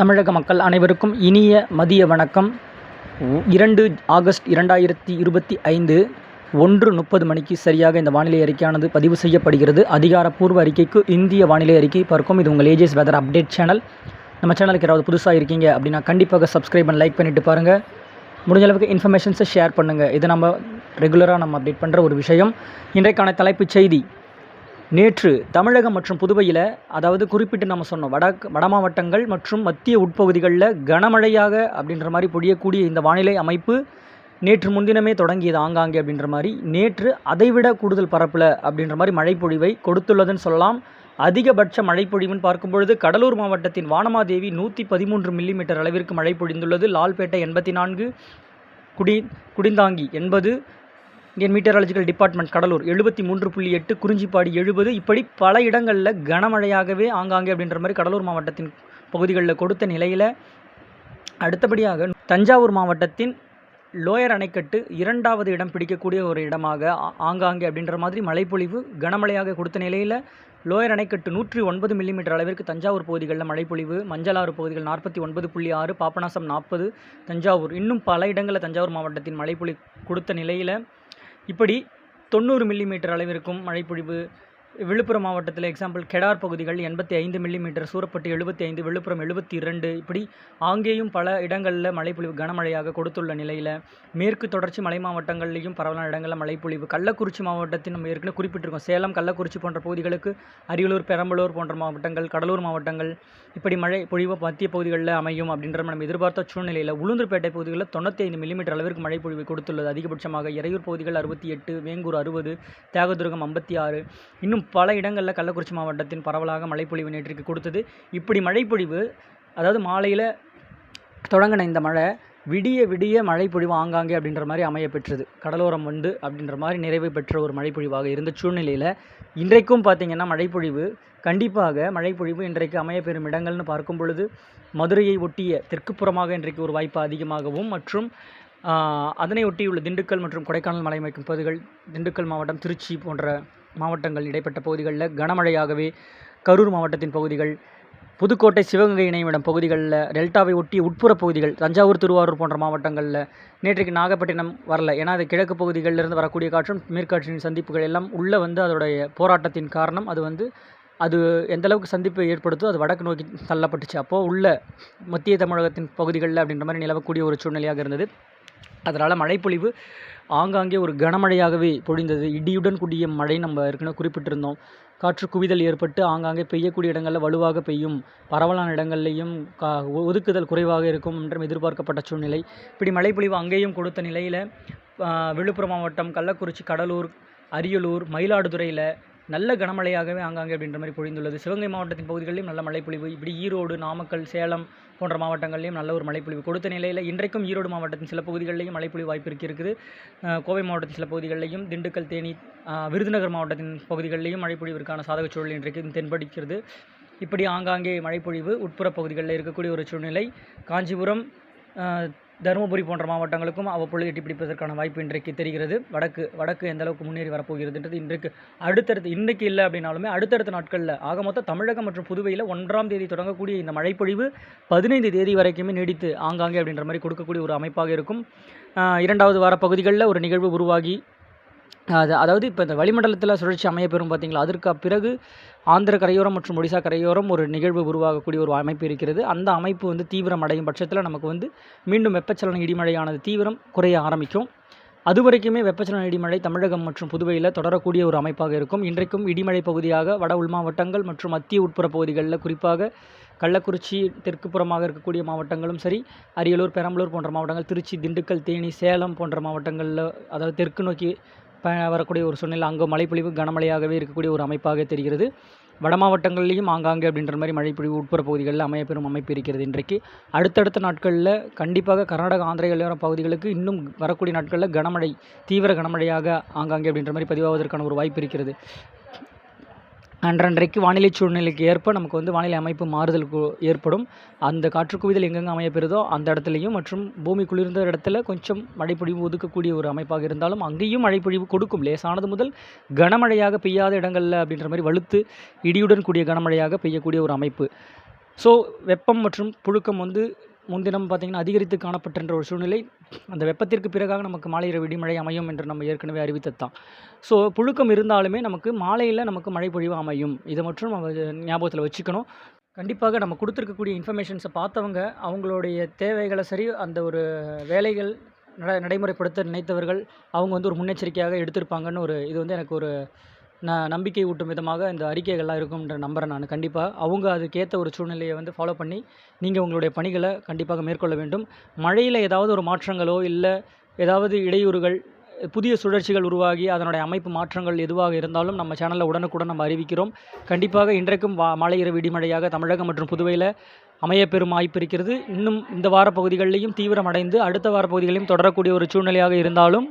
தமிழக மக்கள் அனைவருக்கும் இனிய மதிய வணக்கம். இரண்டு ஆகஸ்ட் இரண்டாயிரத்தி இருபத்தி ஐந்து ஒன்று முப்பது மணிக்கு சரியாக இந்த வானிலை அறிக்கையானது பதிவு செய்யப்படுகிறது. அதிகாரப்பூர்வ அறிக்கைக்கு இந்திய வானிலை அறிக்கை பார்க்கும். இது உங்கள் ஏஜஸ் வெதர் அப்டேட் சேனல் நம்ம சேனலுக்கு யாராவது புதுசாக இருக்கீங்க அப்படின்னா கண்டிப்பாக சப்ஸ்கிரைப் அண்ட் லைக் பண்ணிவிட்டு பாருங்கள் முடிஞ்ச அளவுக்கு இன்ஃபர்மேஷன்ஸை ஷேர் பண்ணுங்கள் இது நம்ம ரெகுலராக நம்ம அப்டேட் பண்ணுற ஒரு விஷயம். இன்றைக்கான தலைப்புச் செய்தி. நேற்று தமிழகம் மற்றும் புதுவையில் அதாவது குறிப்பிட்டு நம்ம சொன்னோம் வட வட மாவட்டங்கள் மற்றும் மத்திய உட்பகுதிகளில் கனமழையாக அப்படின்ற மாதிரி பொழியக்கூடிய இந்த வானிலை அமைப்பு நேற்று முன்தினமே தொடங்கியது ஆங்காங்கே அப்படின்ற மாதிரி. நேற்று அதைவிட கூடுதல் பரப்பில் அப்படின்ற மாதிரி மழைப்பொழிவை கொடுத்துள்ளதுன்னு சொல்லலாம். அதிகபட்ச மழைப்பொழிவுன்னு பார்க்கும்பொழுது கடலூர் மாவட்டத்தின் வானமாதேவி நூற்றி பதிமூன்று மில்லிமீட்டர் அளவிற்கு மழை பொழிந்துள்ளது லால்பேட்டை எண்பத்தி நான்கு குடி குடிந்தாங்கி எண்பது இந்தியன் மீட்டராலஜிக்கல் டிபார்ட்மெண்ட் கடலூர். எழுபத்தி மூன்று புள்ளி எட்டு குறிஞ்சிப்பாடி எழுபது. இப்படி பல இடங்களில் கனமழையாகவே ஆங்காங்கே அப்படின்ற மாதிரி கடலூர் மாவட்டத்தின் பகுதிகளில் கொடுத்த நிலையில் அடுத்தபடியாக தஞ்சாவூர் மாவட்டத்தின் லோயர் அணைக்கட்டு இரண்டாவது இடம் பிடிக்கக்கூடிய ஒரு இடமாக ஆங்காங்கே அப்படின்ற மாதிரி மழைப்பொழிவு கனமழையாக கொடுத்த நிலையில் லோயர் அணைக்கட்டு நூற்றி ஒன்பது மில்லிமீட்டர் அளவிற்கு தஞ்சாவூர் பகுதிகளில் மழைப்பொழிவு மஞ்சளாறு பகுதிகள் நாற்பத்தி ஒன்பது புள்ளி ஆறு பாபநாசம் நாற்பது தஞ்சாவூர். இன்னும் பல இடங்களில் தஞ்சாவூர் மாவட்டத்தின் மழைப்பொழி கொடுத்த நிலையில் இப்படி தொண்ணூறு மில்லிமீட்டர் அளவிற்கும் மழைப்பொழிவு விழுப்புரம் மாவட்டத்தில் எக்ஸாம்பிள் கெடார் பகுதிகள் எண்பத்தி ஐந்து மில்லிமீட்டர் சூரப்பட்டு எழுபத்தி ஐந்து விழுப்புரம் எழுபத்தி இரண்டு இப்படி ஆங்கேயும் பல இடங்களில் மழைப்பொழிவு கனமழையாக கொடுத்துள்ள நிலையில் மேற்கு தொடர்ச்சி மலை மாவட்டங்கள்லேயும் பரவலான இடங்களில் மழைப்பொழிவு. கள்ளக்குறிச்சி மாவட்டத்தின் நம்ம ஏற்கனவே குறிப்பிட்டிருக்கோம். சேலம் கள்ளக்குறிச்சி போன்ற பகுதிகளுக்கு அரியலூர் பெரம்பலூர் போன்ற மாவட்டங்கள் கடலூர் மாவட்டங்கள் இப்படி மழை பொழிவு மத்திய பகுதிகளில் அமையும் அப்படின்ற நம்ம எதிர்பார்த்த சூழ்நிலையில் உளுந்தூர்பேட்டை பகுதிகளில் தொண்ணூற்றி ஐந்து மில்லிமீட்டர் அளவிற்கு மழைப்பொழிவு கொடுத்துள்ளது. அதிகபட்சமாக இறையூர் பகுதிகள் அறுபத்தி எட்டு வேங்கூர் அறுபது தியாகதுர்கம் ஐம்பத்தி ஆறு. இன்னும் பல இடங்களில் கள்ளக்குறிச்சி மாவட்டத்தின் பரவலாக மழைப்பொழிவு நேற்றுக்கு கொடுத்தது. இப்படி மழைப்பொழிவு அதாவது மாலையில் தொடங்கின இந்த மழை விடிய விடிய மழைப்பொழிவு ஆங்காங்கே அப்படின்ற மாதிரி அமைய பெற்றது. கடலோரம் வந்து அப்படின்ற மாதிரி நிறைவு பெற்ற ஒரு மழைப்பொழிவாக இருந்த சூழ்நிலையில் இன்றைக்கும் பார்த்திங்கன்னா மழைப்பொழிவு கண்டிப்பாக மழைப்பொழிவு இன்றைக்கு அமைய பெறும் இடங்கள்னு பார்க்கும் பொழுது மதுரையை ஒட்டிய தெற்குப்புறமாக இன்றைக்கு ஒரு வாய்ப்பு அதிகமாகவும் மற்றும் அதனை ஒட்டியுள்ள திண்டுக்கல் மற்றும் கொடைக்கானல் மலை அமைக்கும் பகுதிகள் திண்டுக்கல் மாவட்டம் திருச்சி போன்ற மாவட்டங்கள் இடைப்பட்ட பகுதிகளில் கனமழையாகவே கரூர் மாவட்டத்தின் பகுதிகள் புதுக்கோட்டை சிவகங்கை இணைவிடம் பகுதிகளில் டெல்டாவை ஒட்டிய உட்புற பகுதிகள் தஞ்சாவூர் திருவாரூர் போன்ற மாவட்டங்களில் நேற்றைக்கு நாகப்பட்டினம் வரல. ஏன்னா அது கிழக்கு பகுதிகளிலிருந்து வரக்கூடிய காற்றும் மேற்காற்றின் சந்திப்புகள் எல்லாம் உள்ளே வந்து அதோடைய போராட்டத்தின் காரணம். அது வந்து அது எந்த அளவுக்கு சந்திப்பை ஏற்படுத்தோ அது வடக்கு நோக்கி தள்ளப்பட்டுச்சு. அப்போது உள்ள மத்திய தமிழகத்தின் பகுதிகளில் அப்படின்ற மாதிரி நிலவக்கூடிய ஒரு சூழ்நிலையாக இருந்தது. அதனால் மழைப்பொழிவு ஆங்காங்கே ஒரு கனமழையாகவே பொழிந்தது. இடியுடன் கூடிய மழை நம்ம ஏற்கனவே குறிப்பிட்டிருந்தோம். காற்று குவிதல் ஏற்பட்டு ஆங்காங்கே பெய்யக்கூடிய இடங்களில் வலுவாக பெய்யும். பரவலான இடங்கள்லையும் கா ஒதுக்குதல் குறைவாக இருக்கும் என்றும் எதிர்பார்க்கப்பட்ட சூழ்நிலை. இப்படி மழைப்பொழிவு அங்கேயும் கொடுத்த நிலையில் விழுப்புரம் மாவட்டம் கள்ளக்குறிச்சி கடலூர் அரியலூர் மயிலாடுதுறையில் நல்ல கனமழையாகவே ஆங்காங்கே அப்படின்ற மாதிரி பொழிந்துள்ளது. சிவகங்கை மாவட்டத்தின் பகுதிகளிலும் நல்ல மழைப்பொழிவு இப்படி ஈரோடு நாமக்கல் சேலம் போன்ற மாவட்டங்களிலும் நல்ல ஒரு மழைப்பொழிவு. கொடுத்த நிலையில் இன்றைக்கும் ஈரோடு மாவட்டத்தின் சில பகுதிகளிலையும் மழைப்பொழிவு வாய்ப்பு இருக்குது கோவை மாவட்டத்தின் சில பகுதிகளிலையும் திண்டுக்கல் தேனி விருதுநகர் மாவட்டத்தின் பகுதிகளிலையும் மழைப்பொழிவிற்கான சாதக சூழல் இன்றைக்கு தென்படுகிறது. இப்படி ஆங்காங்கே மழைப்பொழிவு உட்புற பகுதிகளில் இருக்கக்கூடிய ஒரு சூழ்நிலை. காஞ்சிபுரம் தருமபுரி போன்ற மாவட்டங்களுக்கும் அவ்வப்பொழுது எட்டி பிடிப்பதற்கான வாய்ப்பு இன்றைக்கு தெரிகிறது. வடக்கு வடக்கு எந்த அளவுக்கு முன்னேறி வரப்போகிறதுன்றது இன்றைக்கு அடுத்தடுத்து இன்றைக்கு இல்லை அப்படின்னாலுமே அடுத்தடுத்த நாட்களில் ஆக மொத்தம் தமிழகம் மற்றும் புதுவையில் ஒன்றாம் தேதி தொடங்கக்கூடிய இந்த மழைப்பொழிவு பதினைந்து தேதி வரைக்குமே நீடித்து ஆங்காங்கே அப்படின்ற மாதிரி கொடுக்கக்கூடிய ஒரு அமைப்பாக இருக்கும். இரண்டாவது வார பகுதிகளில் ஒரு நிகழ்வு உருவாகி அது அதாவது இப்போ இந்த வளிமண்டலத்தில் சுழற்சி அமைய பெறும் பார்த்தீங்களா அதற்கு பிறகு ஆந்திர கரையோரம் மற்றும் ஒடிசா கரையோரம் ஒரு நிகழ்வு உருவாகக்கூடிய ஒரு அமைப்பு இருக்கிறது. அந்த அமைப்பு வந்து தீவிரம் அடையும் பட்சத்தில் நமக்கு வந்து மீண்டும் வெப்பச்சலன இடிமழையானது தீவிரம் குறைய ஆரம்பிக்கும். அது வரைக்குமே வெப்பச்சலன இடிமழை தமிழகம் மற்றும் புதுவையில் தொடரக்கூடிய ஒரு அமைப்பாக இருக்கும். இன்றைக்கும் இடிமழை பகுதியாக வட உள் மாவட்டங்கள் மற்றும் மத்திய உட்புற பகுதிகளில் குறிப்பாக கள்ளக்குறிச்சி தெற்குப்புறமாக இருக்கக்கூடிய மாவட்டங்களும் சரி அரியலூர் பெரம்பலூர் போன்ற மாவட்டங்கள் திருச்சி திண்டுக்கல் தேனி சேலம் போன்ற மாவட்டங்களில் அதாவது தெற்கு நோக்கி வரக்கூடிய ஒரு சூழ்நிலை அங்கே மழைப்பொழிவு கனமழையாகவே இருக்கக்கூடிய ஒரு அமைப்பாக தெரிகிறது. வட மாவட்டங்கள்லேயும் ஆங்காங்கே அப்படின்ற மாதிரி மழைப்பொழிவு உட்புற பகுதிகளில் அமையப்பெறும் அமைப்பு இருக்கிறது இன்றைக்கு. அடுத்தடுத்த நாட்களில் கண்டிப்பாக கர்நாடகா ஆந்திர எல்லையோர பகுதிகளுக்கு இன்னும் வரக்கூடிய நாட்களில் கனமழை தீவிர கனமழையாக ஆங்காங்கே அப்படின்ற மாதிரி பதிவாவதற்கான ஒரு வாய்ப்பு இருக்கிறது. அன்றன்றைக்கு வானிலை சூழ்நிலைக்கு ஏற்ப நமக்கு வந்து வானிலை அமைப்பு மாறுதல் ஏற்படும். அந்த காற்று குவிதல் எங்கெங்கே அமையப்பெறுதோ அந்த இடத்துலையும் மற்றும் பூமி குளிர்ந்த இடத்துல கொஞ்சம் மழைப்பொழிவு ஒதுக்கக்கூடிய ஒரு அமைப்பாக இருந்தாலும் அங்கேயும் மழைப்பொழிவு கொடுக்கும். லேசானது முதல் கனமழையாக பெய்யாத இடங்களில் அப்படின்ற மாதிரி வலுத்து இடியுடன் கூடிய கனமழையாக பெய்யக்கூடிய ஒரு அமைப்பு. ஸோ வெப்பம் மற்றும் புழுக்கம் வந்து முன்தினம் பார்த்திங்கன்னா அதிகரித்து காணப்பட்டன்ற ஒரு சூழ்நிலை. அந்த வெப்பத்திற்கு பிறகாக நமக்கு மாலையிற விடிமழை அமையும் என்று நம்ம ஏற்கனவே அறிவித்தது தான் ஸோ புழுக்கம் இருந்தாலுமே நமக்கு மாலையில் நமக்கு மழை பொழிவு அமையும். இதை மற்றும் நம்ம ஞாபகத்தில் வச்சுக்கணும். கண்டிப்பாக நம்ம கொடுத்துருக்கக்கூடிய இன்ஃபர்மேஷன்ஸை பார்த்தவங்க அவங்களுடைய தேவைகளை சரி அந்த ஒரு வேலைகள் நட நடைமுறைப்படுத்த நினைத்தவர்கள் அவங்க வந்து ஒரு முன்னெச்சரிக்கையாக எடுத்திருப்பாங்கன்னு ஒரு இது வந்து எனக்கு ஒரு ந நம்பிக்கை ஊட்டும் விதமாக இந்த அறிக்கைகள்லாம் இருக்கும்ன்ற நம்புகிறேன் நான். கண்டிப்பாக அவங்க அதுக்கேற்ற ஒரு சூழ்நிலையை வந்து ஃபாலோ பண்ணி நீங்கள் உங்களுடைய பணிகளை கண்டிப்பாக மேற்கொள்ள வேண்டும். மழையில் ஏதாவது ஒரு மாற்றங்களோ இல்லை ஏதாவது இடையூறுகள் புதிய சுழற்சிகள் உருவாகி அதனுடைய அமைப்பு மாற்றங்கள் எதுவாக இருந்தாலும் நம்ம சேனலில் உடனுக்குடன் நம்ம அறிவிக்கிறோம். கண்டிப்பாக இன்றைக்கும் வா மழை இரவு இடிமழையாக தமிழகம் மற்றும் புதுவையில் அமையப்பெறும் வாய்ப்பு இருக்கிறது. இன்னும் இந்த வார பகுதிகளிலையும் தீவிரமடைந்து அடுத்த வார பகுதிகளையும் தொடரக்கூடிய ஒரு சூழ்நிலையாக இருந்தாலும்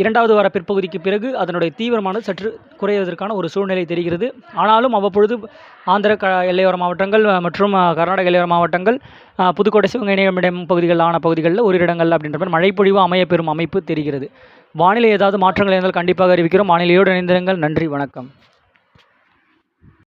இரண்டாவது வார பிற்பகுதிக்கு பிறகு அதனுடைய தீவிரமானது சற்று குறைவதற்கான ஒரு சூழ்நிலை தெரிகிறது. ஆனாலும் அவ்வப்பொழுது ஆந்திர க எல்லையோர மாவட்டங்கள் மற்றும் கர்நாடக எல்லையோர மாவட்டங்கள் புதுக்கோட்டை சிவகங்கை பகுதிகளான பகுதிகளில் ஒரு இடங்கள் அப்படின்ற மாதிரி மழைப்பொழிவு அமைய பெறும் அமைப்பு தெரிகிறது. வானிலை ஏதாவது மாற்றங்கள் இருந்தால் கண்டிப்பாக அறிவிக்கிறோம். வானிலையோடு இணைந்திருங்கள். நன்றி. வணக்கம்.